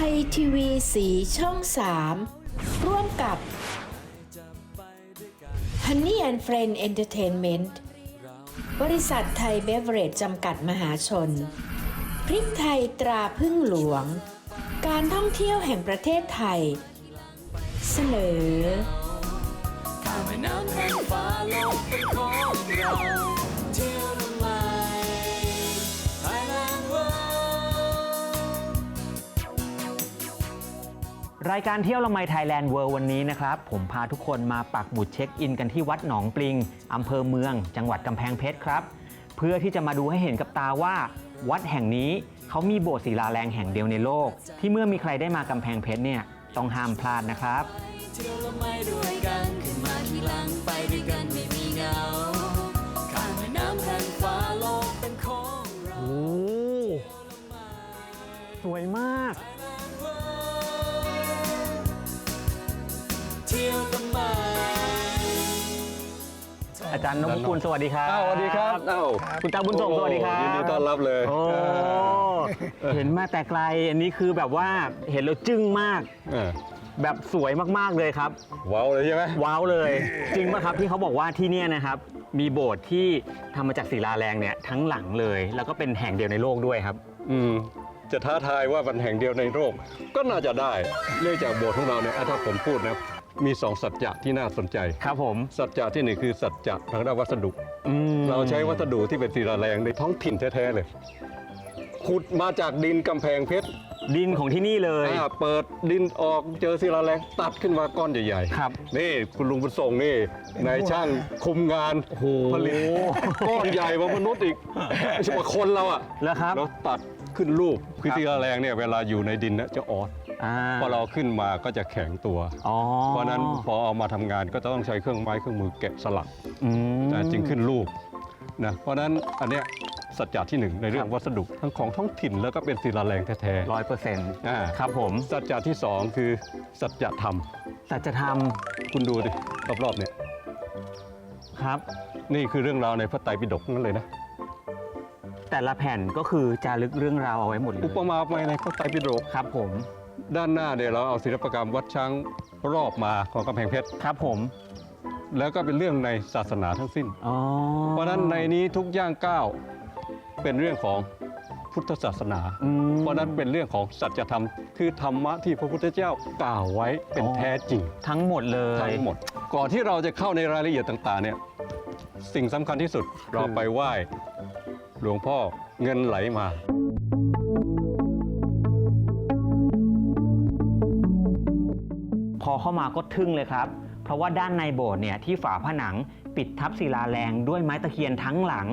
ทยทีวีสีช่อง 3 ร่วมกับ Honey and Friend Entertainment บริษัทไทยเบเวอเรจจำกัดมหาชน พริกไทยตราพึ่งหลวง การท่องเที่ยวแห่งประเทศไทย เสนอข้ามแม่น้ำแห่งฟ้าโลกเป็นของเราเที่ยว รายการเที่ยวละไมไทยแลนด์เวิร์วันนี้นะครับ ผมพาทุกคนมาปักหมุดเช็คอินกันที่วัดหนองปลิงอำเภอเมือง จังหวัดกำแพงเพชรครับ เพื่อที่จะมาดูให้เห็นกับตาว่า วัดแห่งนี้เขามีโบสถ์ศิลาแรงแห่งเดียวในโลก ที่เมื่อมีใครได้มากำแพงเพชรเนี่ยต้องห้ามพลาดนะครับเที่ยวละไมด้วยกันขึ้นมาทีหลังไปด้วยกันไม่มีเหงาข้ามแม่น้ำแห่งฟ้าโลกเป็นของเราโอ้สวยมาก อาจารย์นพคุณสวัสดีครับอ้าวสวัสดีครับอ้าวคุณตาบุญส่งสวัสดีครับยินดีต้อนรับเลยโอ้เห็นมาแต่ไกลอันนี้คือแบบว่าเห็นแล้วจึ้งมากเออแบบสวยมากๆเลยครับ ว้าวเลยใช่ไหมว้าวเลย จริงป่ะครับที่เขาบอกว่าที่เนี่ยนะครับ มีโบสถ์ที่ทำมาจากศิลาแรงเนี่ยทั้งหลังเลย แล้วก็เป็นแห่งเดียวในโลกด้วยครับ อืมจะท้าทายว่ามันแห่งเดียวในโลกก็น่าจะได้เนื่องจากโบสถ์ของเราเนี่ยอะถ้าผมพูดนะ มีสองสัจจะที่น่าสนใจ ครับผม สัจจะที่หนึ่งคือสัจจะทางด้านวัสดุ อืมเราใช้วัสดุที่เป็นศิลาแรงในท้องถิ่นแท้ๆเลย ขุดมาจากดินกำแพงเพชรดินของที่นี่เลย อ่าเปิดดินออกเจอศิลาแรงตัดขึ้นมาก้อนใหญ่ๆครับนี่คุณลุงบุญส่งนี่นายช่างคุมงานโอ้โห ผลิตก้อนใหญ่กว่ามนุษย์อีกไม่ใช่ว่าคนเราอะแล้วครับ แล้วตัดขึ้นรูปคือครับศิลาแรงเนี่ยเวลาอยู่ในดินนะจะอ่อน อ่า พอเราขึ้นมาก็จะแข็งตัว อ๋อเพราะฉะนั้นพอเอามาทำงานก็ต้องใช้เครื่องไม้เครื่องมือแกะสลักอืม นะจึงขึ้นรูปนะเพราะฉะนั้นอันเนี้ยสัจจะที่หนึ่งในเรื่อคงรับ วัสดุทั้งของท้องถิ่นแล้วก็เป็นศิลาแรงแท้ร้อยเปอร์เซ็นต์ๆอ่าครับผมสัจจะที่สองคือสัจธรรม สัจธรรมคุณดูดิรอบๆเนี่ยครับ นี่คือเรื่องราวในพระไตรปิฎกนั่นเลยนะ แต่ละแผ่นก็คือจารึกเรื่องราวเอาไว้หมดเลยอุปมาไปในพระไตรปิฎกครับผม ด้านหน้าเนี่ยเราเอาศิลปกรรมวัดช้างรอบมาของกำแพงเพชร ครับผม แล้วก็เป็นเรื่องในศาสนาทั้งสิ้น อ๋อเพราะฉะนั้นในนี้ทุกย่างก้าวเป็นเรื่องของพุทธศาสนา อืม เพราะฉะนั้นเป็นเรื่องของสัจธรรม คือธรรมะที่พระพุทธเจ้ากล่าวไว้เป็นอ๋อ แท้จริง ทั้งหมดเลย ทั้งหมด ก่อนที่เราจะเข้าในรายละเอียดต่างๆเนี่ยสิ่งสำคัญที่สุดเราไปไหว้หลวงพ่อเงินไหลมา พอเข้ามาก็ทึ่งเลยครับ เพราะว่าด้านในโบสถ์เนี่ยที่ฝาผนังปิดทับศิลาแรงด้วยไม้ตะเคียนทั้งหลัง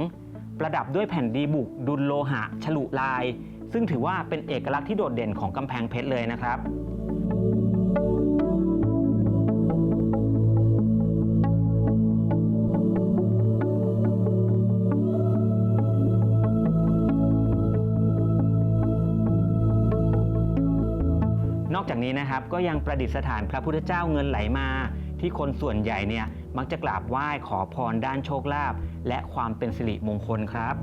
ประดับด้วยแผ่นดีบุกดุลโลหะ ฉลุลาย ซึ่งถือว่าเป็นเอกลักษณ์ที่โดดเด่นของกำแพงเพชรเลยนะครับ จากนี้นะครับก็ยังประดิษฐานพระพุทธเจ้าเงินไหลมา ที่คนส่วนใหญ่เนี่ยมักจะกราบไหว้ขอพรด้านโชคลาภและความเป็นสิริมงคลครับ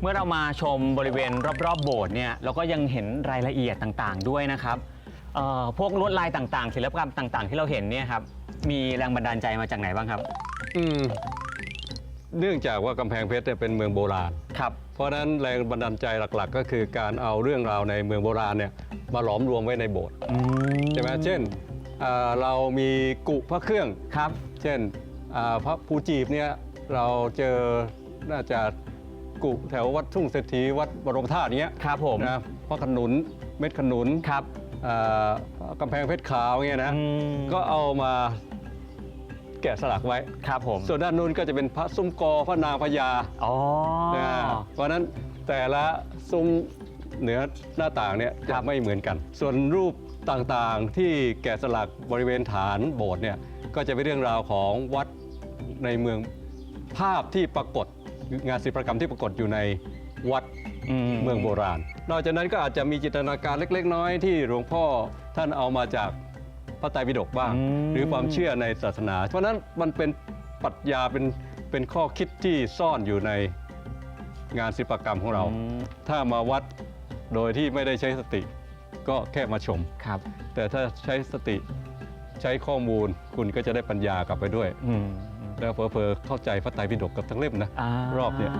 เมื่อเรามาชมบริเวณรอบๆโบสถ์เนี่ยเราก็ยังเห็นรายละเอียดต่างๆ ด้วยนะครับ เอ่อพวกลวดลายต่างๆ ศิลปกรรมต่าง ๆ ที่เราเห็นเนี่ยครับมีแรงบันดาลใจมาจากไหนบ้างครับอืมเนื่องจากว่ากำแพงเพชรเนี่ยเป็นเมืองโบราณ ครับ เพราะฉะนั้นแรงบันดาลใจหลักๆ ก็คือการเอาเรื่องราวในเมืองโบราณเนี่ยมาหลอมรวมไว้ในโบสถ์ใช่ไหมเช่นอ่าเรามีกุพระเครื่อง ครับ เช่นอ่าพระภูจีบเนี่ยเราเจอน่าจะกุแถววัดทุ่งเศรษฐีวัดบรมธาตุเนี้ยครับผมนะพระขนุนเม็ดขนุนครับ อ่ากำแพงเพชรขาวเงี้ยนะอืม ก็เอามาแกะสลักไว้ ครับผม ส่วนด้านนู้นก็จะเป็นพระซุ้มกอพระนางพญาอ๋อ นะเพราะฉะนั้นแต่ละซุ้มเหนือหน้าต่างเนี่ยครัจะบไม่เหมือนกัน ส่วนรูปต่างๆที่แกะสลักบริเวณฐานโบสถ์เนี่ยก็จะเป็นเรื่องราวของวัดในเมืองภาพที่ปรากฏงานศิลปกรรมที่ปรากฏอยู่ในวัดอืเมืองโบราณ นอกจากนั้นก็อาจจะมีจินตนาการเล็ก ๆ น้อยๆที่หลวงพ่อท่านเอามาจากพระไตรปิฎกบ้าง อืม หรือความเชื่อในศาสนา เพราะฉะนั้นมันเป็นปรัชญาเป็นเป็นข้อคิดที่ซ่อนอยู่ในงานศิลปกรรมของเราอืมถ้ามาวัดโดยที่ไม่ได้ใช้สติ ก็แค่มาชม ครับแต่ถ้าใช้สติใช้ข้อมูล คุณก็จะได้ปัญญากลับไปด้วย อืมแล้วเพอๆเข้าใจพระไตรปิฎกกับทั้งเล่มนะรอบเนี่ย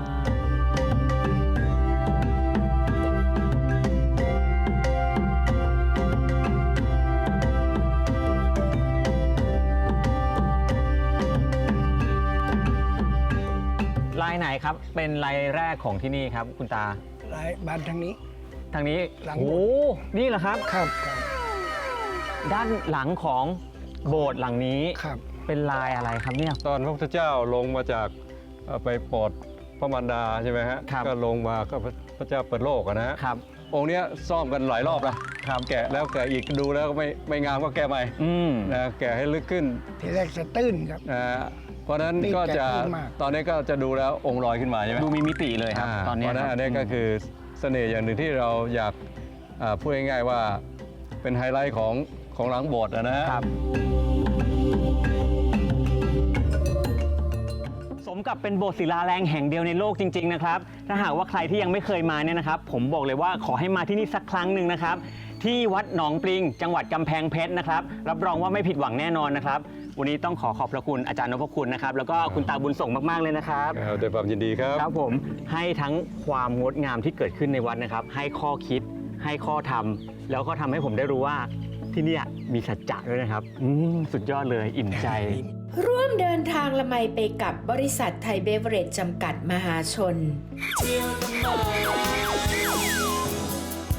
ครับ เป็นลายแรกของที่นี่ครับ คุณตา หลายบ้านทางนี้ ทางนี้หลังโอ้โบสถ์ นี่เหรอครับ ครับครับด้านหลังของโบสถ์หลังนี้ ครับ เป็นลายอะไรครับเนี่ย ตอนพระพุทธเจ้าลงมาจากเอ่อไปโปรดพระมารดาใช่ไหมฮะครับ ก็ลงมาก็พระเจ้าเปิดโลกอะนะฮะครับ องค์เนี้ยซ่อมกันหลายรอบแล้วแกะแล้วแกะอีกดูแล้วก็ไม่ไม่งามก็แกะใหม่อืมนะแกะให้ลึกขึ้นทีแรกจะตื้นครับ นะฮะ เพราะฉะนั้นนี่ก็จะแกะขึ้นมาก ตอนนี้ก็จะดูแล้วองค์ลอยขึ้นมาใช่ไหมดูมีมิติเลยครับาตอนนี้เพราะฉะนั้นครับอันนี้ก็คือเสน่ห์อย่างหนึ่งที่เราอยากอ่าพูดง่ายๆว่าเป็นไฮไลท์ของของหลังโบสถ์อะนะฮะ ครับ สมกับเป็นโบสถ์ศิลาแรงแห่งเดียวในโลกจริง ๆ นะครับ ถ้าหากว่าใครที่ยังไม่เคยมาเนี่ยนะครับ ผมบอกเลยว่าขอให้มาที่นี่สักครั้งหนึ่งนะครับ ที่วัดหนองปริง จังหวัดกำแพงเพชรนะครับ รับรองว่าไม่ผิดหวังแน่นอนนะครับ วันนี้ต้องขอขอบพระคุณอาจารย์นพคุณนะครับ แล้วก็คุณตาบุญส่งมากๆเลยนะครับ ครับด้วยความยินดีครับ ครับผมให้ทั้งความงดงามที่เกิดขึ้นในวัดนะครับ ให้ข้อคิดให้ข้อธรรม แล้วก็ทำให้ผมได้รู้ว่าที่เนี่ยมีสัจจะด้วยนะครับอืมสุดยอดเลยอิ่มใจ ร่วมเดินทางละไมไปกับบริษัทไทยเบเวอเรจจำกัดมหาชน เที่ยวทำไม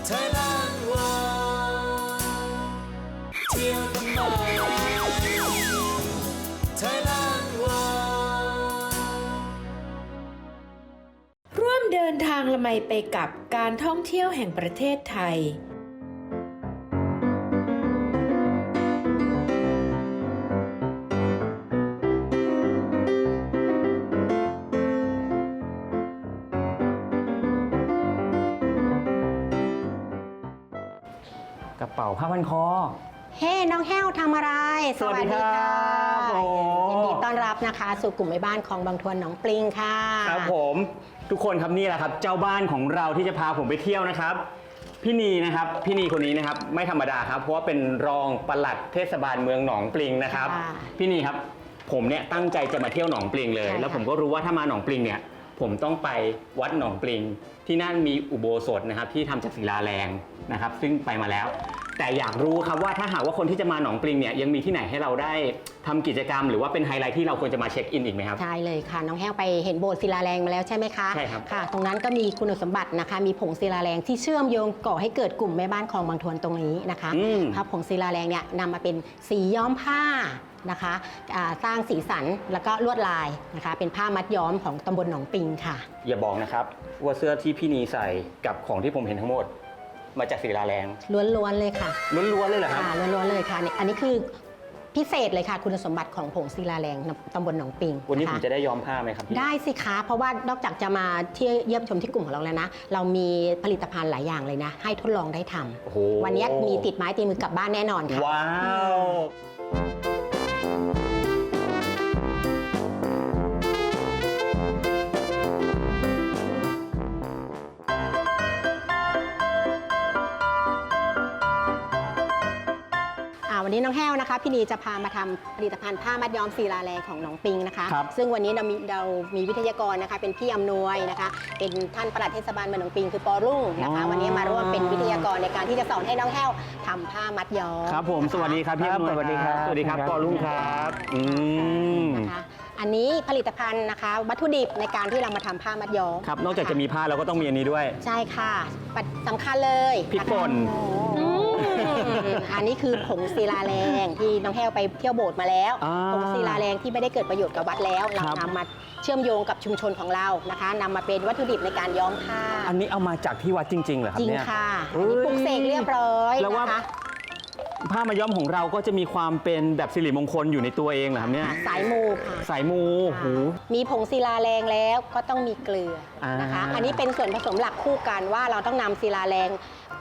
ไทยแลนด์ นทางละไมไปกับการท่องเที่ยวแห่งประเทศไทย กระเป๋าผ้าพันคอ เฮ้ น้องแห้วทำอะไรสวัสดีครับโอ้ยินดีต้อนรับนะคะ สู่กลุ่มแม่บ้านของบางทวนหนองปลิงค่ะ ครับผม ทุกคนครับนี่แหละครับ เจ้าบ้านของเราที่จะพาผมไปเที่ยวนะครับ พี่นีนะครับพี่นีคนนี้นะครับไม่ธรรมดาครับ เพราะว่าเป็นรองปลัดเทศบาลเมืองหนองปลิงนะครับ ค่ะพี่นีครับผมเนี่ยตั้งใจจะมาเที่ยวหนองปลิงเลย ใช่ค่ะ แล้วผมก็รู้ว่าถ้ามาหนองปลิงเนี่ย ผมต้องไปวัดหนองปลิง ที่นั่นมีอุโบสถนะครับที่ทำจากศิลาแรงนะครับ ซึ่งไปมาแล้ว แต่อยากรู้ครับว่าถ้าหากว่าคนที่จะมาหนองปลิงเนี่ยยังมีที่ไหนให้เราได้ทำกิจกรรม หรือว่าเป็นไฮไลท์ที่เราควรจะมาเช็คอินอีกไหมครับ ใช่เลยค่ะ น้องแห้วไปเห็นโบสถ์ศิลาแรงมาแล้วใช่ไหมคะใช่ครับ ค่ะ ตรงนั้นก็มีคุณสมบัตินะคะ มีผงศิลาแรงที่เชื่อมโยงก่อให้เกิดกลุ่มแม่บ้านคลองบางทวนตรงนี้นะคะอืมครับผงศิลาแรงเนี่ยนำมาเป็นสีย้อมผ้านะคะอ่าสร้างสีสันแล้วก็ลวดลายนะคะ เป็นผ้ามัดย้อมของตำบลหนองปิงค่ะ อย่าบอกนะครับว่าเสื้อที่พี่นีใส่กับของที่ผมเห็นทั้งหมด มาจากศิลาแรงล้วนๆเลยค่ะล้วนๆเลยเหรอครับค่ะล้วนๆเลยค่ะนี่อันนี้คือพิเศษเลยค่ะคุณสมบัติของผงศิลาแรงตำบลหนองปิงวันนี้ผมคจะได้ย้อมผ้าไหมครับพี่ได้สิคะเพราะว่านอกจากจะมาเที่ยวเยี่ยมชมที่กลุ่มของเราแล้วนะ เรามีผลิตภัณฑ์หลายอย่างเลยนะ ให้ทดลองได้ทำโอ้โหวันนี้มีติดไม้ตีมือกลับบ้านแน่นอนค่ะว้าว นนี้น้องแห้วนะคะ พี่นีจะพามาทำผลิตภัณฑ์ผ้ามัดย้อมศิลาแรงของน้องปิงนะคะ ครับซึ่งวันนี้เรามีเรามีวิทยากรนะคะ เป็นพี่อำนวยนะคะ เป็นท่านปลัดเทศบาลเมืองหนองปิงคือปอรุ่งนะคะวันนี้มาร่วมเป็นวิทยากรในการที่จะสอนให้น้องแห้วทำผ้ามัดย้อมครับผมนะคะสวัสดีครับพี่ครับอำนวยสวัสดีครับสวัสดีครับครับ ปอรุ่งครับอืมนะคะ อันนี้ผลิตภัณฑ์นะคะ วัตถุดิบในการที่เรามาทำผ้ามัดย้อมครับนอกจากจะมีผ้าเราก็ต้องมีอันนี้ด้วย ใช่ค่ะปัดสำคัญเลยพริกป่นอืม อันนี้คือผงศิลาแรงที่น้องแห้วไปเที่ยวโบสถ์มาแล้วอ่าผงศิลาแรงที่ไม่ได้เกิดประโยชน์กับวัดแล้วเราครับ นำมาเชื่อมโยงกับชุมชนของเรานะคะนำมาเป็นวัตถุดิบในการย้อมผ้าอันนี้เอามาจากที่วัดจริงๆเหรอครับจริงเนี่ย ค่ะเอ้อันยนี้ปลุกเสกเรียบร้อยแล้วว่า นะคะผ้ามาย้อมของเราก็จะมีความเป็นแบบสิริมงคลอยู่ในตัวเองเหรอครับเนี่ยสายมูค่ะสายมูหูมีผงศิลาแรงแล้วก็ต้องมีเกลืออา นะคะอันนี้เป็นส่วนผสมหลักคู่กันว่าเราต้องนำศิลาแรง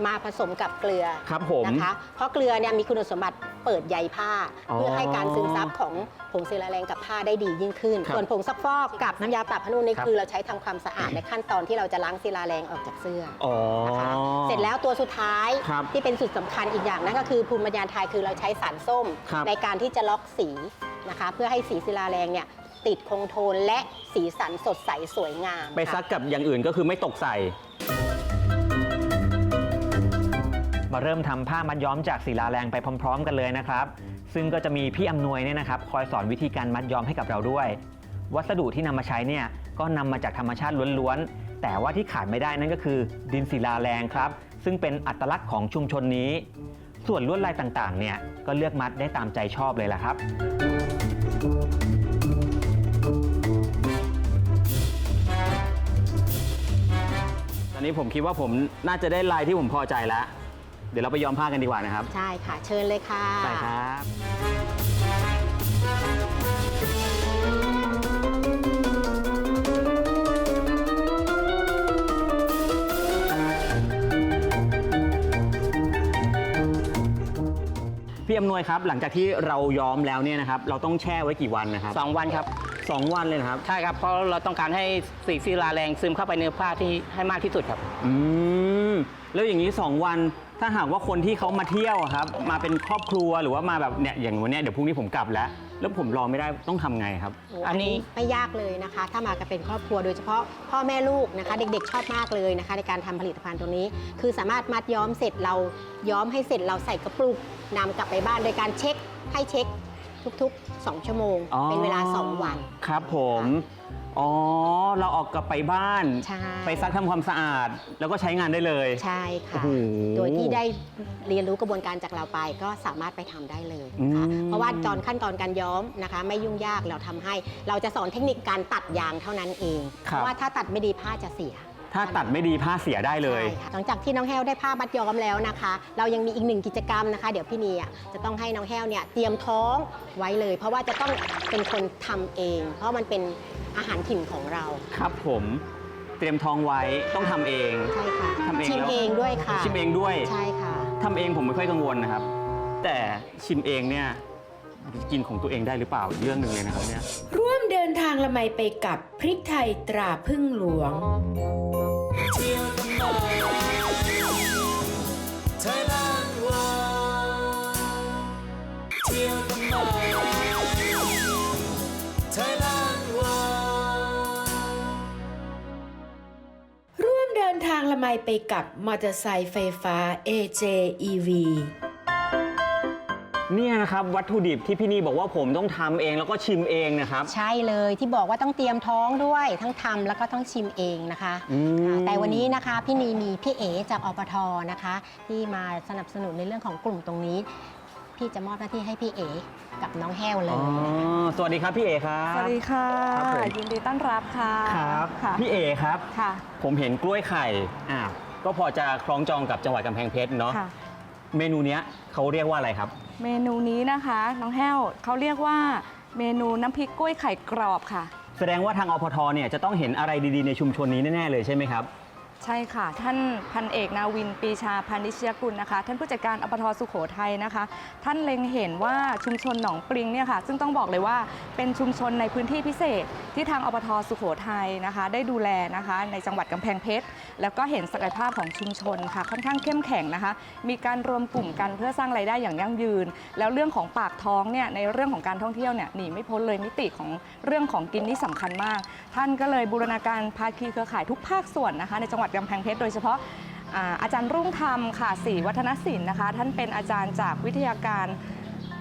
มาผสมกับเกลือครับผม นะคะ เพราะเกลือเนี่ยมีคุณสมบัติเปิดใยผ้า อ๋อเพื่อให้การซึมซับของผงศิลาแรงกับผ้าได้ดียิ่งขึ้น ครับส่วนผงซักฟอกกับน้ำยาปรับผ้านุ่มนี่ครับ คือเราใช้ทำความสะอาดในขั้นตอนที่เราจะล้างศิลาแรงออกจากเสื้ออ๋อนะคะเสร็จแล้วตัวสุดท้ายครับที่เป็นสุดสำคัญอีกอย่างนั่นก็คือภูมิปัญญาไทยคือเราใช้สารส้ม ครับ ในการที่จะล็อกสีนะคะ เพื่อให้สีศิลาแรงเนี่ย ติดคงโทนและสีสันสดใสสวยงามไปซักกับอย่างอื่นก็คือไม่ตกใส่ มาเริ่มทำผ้ามัดย้อมจากศิลาแรงไปพร้อม ๆ กันเลยนะครับ ซึ่งก็จะมีพี่อำนวยเนี่ยนะครับ คอยสอนวิธีการมัดย้อมให้กับเราด้วย วัสดุที่นำมาใช้เนี่ยก็นำมาจากธรรมชาติล้วนๆ แต่ว่าที่ขาดไม่ได้นั่นก็คือ ดินศิลาแรงครับ ซึ่งเป็นอัตลักษณ์ของชุมชนนี้ ส่วนลวดลายต่างๆ เนี่ยก็เลือกมัดได้ตามใจชอบเลยล่ะครับ อนนี้ผมคิดว่าผมน่าจะได้ลายที่ผมพอใจแล้ว เดี๋ยวเราไปย้อมผ้ากันดีกว่านะครับ ใช่ค่ะ เชิญเลยค่ะไปครับ พี่อำนวยครับ หลังจากที่เราย้อมแล้วเนี่ยนะครับ เราต้องแช่ไว้กี่วันนะครับ สองวันครับ สองวันเลยนะครับ ใช่ครับ เพราะเราต้องการให้สีศิลาแรงซึมเข้าไปในผ้าที่ให้มากที่สุดครับ อืม แล้วอย่างนี้ 2 วัน ถ้าหากว่าคนที่เขามาเที่ยวอะครับ มาเป็นครอบครัวหรือว่ามาแบบเนี่ยอย่างวันเนี้ยเดี๋ยวพรุ่งนี้ผมกลับแล้ว แล้วผมรอไม่ได้ต้องทำไงครับ โอ้อันนี้ ไม่ยากเลยนะคะ ถ้ามากันเป็นครอบครัวโดยเฉพาะพ่อแม่ลูกนะคะ เด็กๆ ชอบมากเลยนะคะ ในการทำผลิตภัณฑ์ตรงนี้ คือสามารถมัดย้อมเสร็จเราย้อมให้เสร็จเราใส่กระปุกนำกลับไปบ้านโดยการเช็คให้เช็ค ทุกๆ 2 ชั่วโมง อ๋อเป็นเวลา 2 วัน ครับผม อ๋อ เราออกกลับไปบ้าน ใช่ไปซักทำความสะอาด แล้วก็ใช้งานได้เลย ใช่ค่ะโอ้โหโดยที่ได้เรียนรู้กระบวนการจากเราไปก็สามารถไปทำได้เลยนะคะอืม เพราะว่าตอนขั้นตอนการย้อมนะคะ ไม่ยุ่งยากเราทำให้ เราจะสอนเทคนิคการตัดยางเท่านั้นเอง เพราะว่าถ้าตัดไม่ดีผ้าจะเสีย ถ้าตัดไม่ดีผ้าเสียได้เลย ใช่ค่ะหลังจากที่น้องแห้วได้ผ้าบัดย้อมแล้วนะคะ เรายังมีอีกหนึ่งกิจกรรมนะคะ เดี๋ยวพี่นีอะจะต้องให้น้องแห้วเนี่ยเตรียมท้องไว้เลย เพราะว่าจะต้องเป็นคนทำเอง เพราะมันเป็นอาหารถิ่นของเราครับผมเตรียมทองไว้ต้องทำเอง ใช่ค่ะทำเองชิมแล้ว เองด้วยค่ะชิมเองด้วยใช่ค่ะ ทำเองผมไม่ค่อยกังวลนะครับ แต่ชิมเองเนี่ยกินของตัวเองได้หรือเปล่าอีกเรื่องหนึ่งเลยนะครับเนี่ย ร่วมเดินทางละไมไปกับพริกไทยตราพึ่งหลวง เที่ยวทำไม Thailand World เที่ยวทำไม Thailand World ร่วมเดินทางละไมไปกับมอเตอร์ไซค์ไฟฟ้า AJEV เนี่ยนะครับวัตถุดิบที่พี่นี่บอกว่าผมต้องทำเองแล้วก็ชิมเองนะครับ ใช่เลยที่บอกว่าต้องเตรียมท้องด้วยทั้งทำแล้วก็ต้องชิมเองนะคะอืม ค่ะแต่วันนี้นะคะพี่นีมีพี่เอจากอปทนะคะ ที่มาสนับสนุนในเรื่องของกลุ่มตรงนี้ พี่จะมอบหน้าที่ให้พี่เอกับน้องแห้วเลอ๋ยอสวัสดีครับพี่เอครับ สวัสดีค่ะ ครับผม ยินดีต้อนรับค่ะครับค่ะพี่เอครับ ค่ะ ผมเห็นกล้วยไข่อ่าก็พอจะคล้องจองกับจังหวัดกำแพงเพชรเนาะค่ะ เมนูเนี้ยเขาเรียกว่าอะไรครับ เมนูนี้นะคะ น้องแห้วเขาเรียกว่าเมนูน้ำพริกกล้วยไข่กรอบค่ะ แสดงว่าทางอพทเนี่ยจะต้องเห็นอะไรดีๆในชุมชนนี้แน่ๆเลยใช่ไหมครับ ใช่ค่ะ ท่านพันเอกนาวินปีชาพานิชยกุลนะคะ ท่านผู้จัดการอปทสุโขทัยนะคะ ท่านเล็งเห็นว่าชุมชนหนองปริงเนี่ยค่ะ ซึ่งต้องบอกเลยว่าเป็นชุมชนในพื้นที่พิเศษ ที่ทางอปทสุโขทัยนะคะ ได้ดูแลนะคะ ในจังหวัดกำแพงเพชรแล้วก็เห็นศักยภาพของชุมชนค่ะ ค่อนข้างเข้มแข็งนะคะ มีการรวมกลุ่มกันเพื่อสร้างรายได้อย่างยั่งยืน แล้วเรื่องของปากท้องเนี่ยในเรื่องของการท่องเที่ยวเนี่ยหนีไม่พ้นเลยมิติของเรื่องของกินนี่สำคัญมาก ท่านก็เลยบูรณาการภาคีเครือข่ายทุกภาคส่วนนะคะ ในจังหวัดกำแพงเพชรโดยเฉพาะอาอาจารย์รุ่งธรรมค่ะศรีวัฒนศิลป์นะคะ ท่านเป็นอาจารย์จากวิทยาการ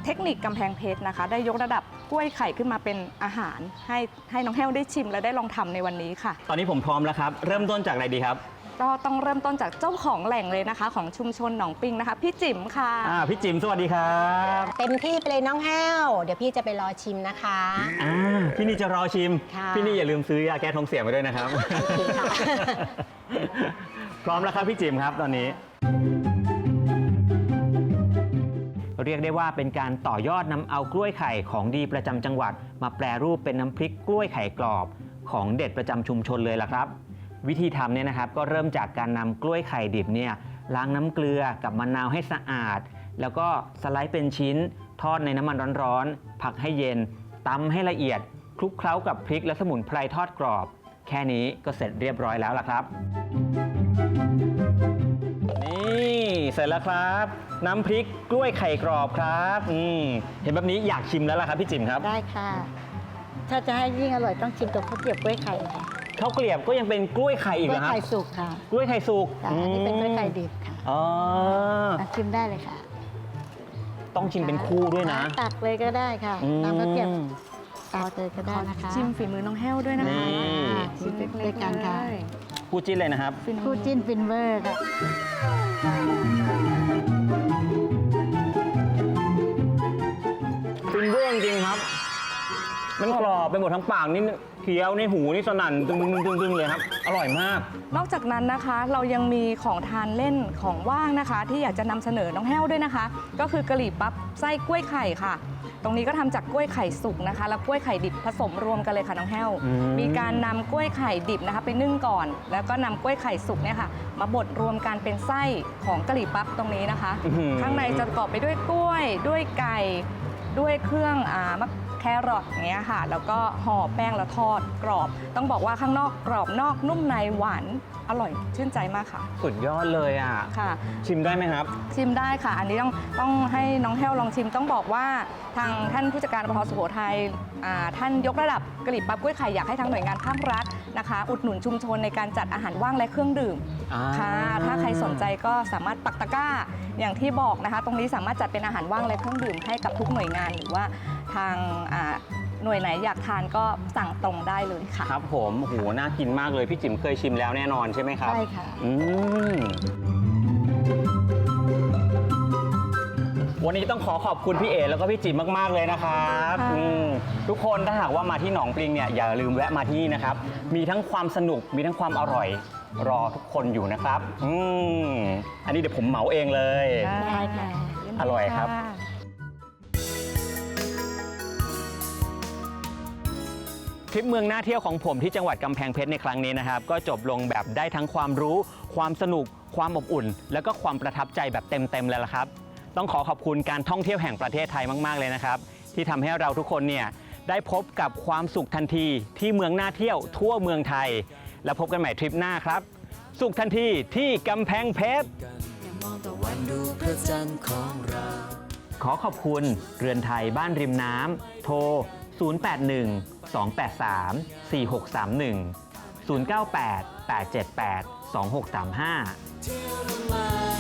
เทคนิคกำแพงเพชรนะคะ ได้ยกระดับกล้วยไข่ขึ้นมาเป็นอาหาร ให้ให้น้องแห้วได้ชิมและได้ลองทำในวันนี้ค่ะ ตอนนี้ผมพร้อมแล้วครับ เริ่มต้นจากอะไรดีครับ ก็ต้องเริ่มต้นจากเจ้าของแหล่งเลยนะคะ ของชุมชนหนองปิงนะคะ พี่จิ๋มค่ะ อ่าพี่จิมสวัสดีครับเต็มที่ไปเลยน้องแห้ว เดี๋ยวพี่จะไปรอชิมนะคะ อ่าพี่นี่จะรอชิม ค่ะ พี่นี่อย่าลืมซื้อยาแก้ท้องเสียมาด้วยนะครับ โอเคค่ะ พร้อมแล้วครับพี่จิมครับตอนนี้ เรียกได้ว่าเป็นการต่อยอดนำเอากล้วยไข่ของดีประจำจังหวัด มาแปรรูปเป็นน้ำพริกกล้วยไข่กรอบ ของเด็ดประจำชุมชนเลยล่ะครับ วิธีทำเนี่ยนะครับก็เริ่มจากการนำกล้วยไข่ดิบเนี่ยล้างน้ำเกลือกับมะนาวให้สะอาด แล้วก็สไลด์เป็นชิ้น ทอดในน้ำมันร้อนๆผักให้เย็นตำให้ละเอียดคลุกเคล้ากับพริกและสมุนไพรทอดกรอบ แค่นี้ก็เสร็จเรียบร้อยแล้วล่ะครับ นี่เสร็จแล้วครับ น้ำพริกกล้วยไข่กรอบครับอืมเห็นแบบนี้อยากชิมแล้วล่ะครับพี่จิมครับ ได้ค่ะ ถ้าจะให้ยิ่งอร่อยต้องชิมตัวข้าวเกรียบกล้วยไข่ค่ะ ข้าวเกลียบก็ยังเป็นกล้วยไข่อีกกเหล้รวยอครับไข่สุกค่ะกล้วยไข่สุกแต่อันนี้เป็นกล้วยไข่ดิบค่ะอ๋อมาชิมได้เลยค่ะต้องชิมเป็นคู่ด้วยนะตักเลยก็ได้ค่ะอืมน้ำข้าวเกรียบตักเลยก็ได้นะคะ ชิมฝีมือน้องแห้วด้วยนะคะนี่ ชิมด้วยกันค่ะ เลยคู่จิ้นเลยนะครับ ฟินคู่จิ้นฟินเวอร์ค่ะ ฟินเวอร์จริงๆครับ มันกรอบไปหมดทั้งปากนี่เคี้ยวในหูนี่สนั่นตึงตึงตึงตึงเลยครับ อร่อยมาก นอกจากนั้นนะคะ เรายังมีของทานเล่นของว่างนะคะ ที่อยากจะนำเสนอน้องแห้วด้วยนะคะ ก็คือกะหรี่ปั๊บไส้กล้วยไข่ค่ะ ตรงนี้ก็ทำจากกล้วยไข่สุกนะคะ แล้วกล้วยไข่ดิบผสมรวมกันเลยค่ะน้องแห้ว อืม มีการนำกล้วยไข่ดิบนะคะไปนึ่งก่อน แล้วก็นำกล้วยไข่สุกเนี่ยค่ะ มาบดรวมกันเป็นไส้ของกะหรี่ปั๊บตรงนี้นะคะ อื้อหือข้างในจะประกอบไปด้วยกล้วย ด้วยไก่ ด้วยเครื่องอ่ามะ แครอทอย่างเงี้ยค่ะ แล้วก็ห่อแป้งแล้วทอดกรอบ ต้องบอกว่าข้างนอกกรอบนอกนุ่มในหวานอร่อยชื่นใจมากค่ะ สุดยอดเลยอะ ค่ะ ชิมได้ไหมครับ ชิมได้ค่ะ อันนี้ต้องต้องให้น้องแห้วลองชิมต้องบอกว่าทางท่านผู้จัดการปภสุโขทัยอ่าท่านยกระดับกะหรี่ปั๊บกล้วยไข่อยากให้ทางหน่วยงานภาครัฐนะคะ อุดหนุนชุมชนในการจัดอาหารว่างและเครื่องดื่มอ่า ค่ะ ถ้าใครสนใจก็สามารถปักตะกร้าอย่างที่บอกนะคะ ตรงนี้สามารถจัดเป็นอาหารว่างและเครื่องดื่มให้กับทุกหน่วยงานหรือว่า ทางอ่าหน่วยไหนอยากทานก็สั่งตรงได้เลยค่ะ ครับผมโอ้โหน่ากินมากเลย พี่จิ๋มเคยชิมแล้วแน่นอนใช่ไหมครับใช่ค่ะอืมวันนี้ต้องขอขอบคุณพี่เอแล้วก็พี่จิ๋มมาก ๆ เลยนะครับค่ะอืมทุกคนถ้าหากว่ามาที่หนองปริงเนี่ยอย่าลืมแวะมาที่นี่นะครับ มีทั้งความสนุกมีทั้งความอร่อยรอทุกคนอยู่นะครับ อืมอันนี้เดี๋ยวผมเหมาเองเลย ได้ค่ะ อร่อยครับ ทริปเมืองน่าเที่ยวของผมที่จังหวัดกำแพงเพชรในครั้งนี้นะครับ ก็จบลงแบบได้ทั้งความรู้ ความสนุก ความอบอุ่น แล้วก็ความประทับใจแบบเต็มๆเลยละครับ ต้องขอขอบคุณการท่องเที่ยวแห่งประเทศไทยมากๆเลยนะครับ ที่ทำให้เราทุกคนเนี่ยได้พบกับความสุขทันทีที่เมืองน่าเที่ยวทั่วเมืองไทย แล้วพบกันใหม่ทริปหน้าครับ สุขทันทีที่กำแพงเพชรอย่ามองตะวันดูพระจันทร์ของเราขอขอบคุณเรือนไทยบ้านริมน้ำโทร 081 283 4631 098 878 2635เที่ยวลงมา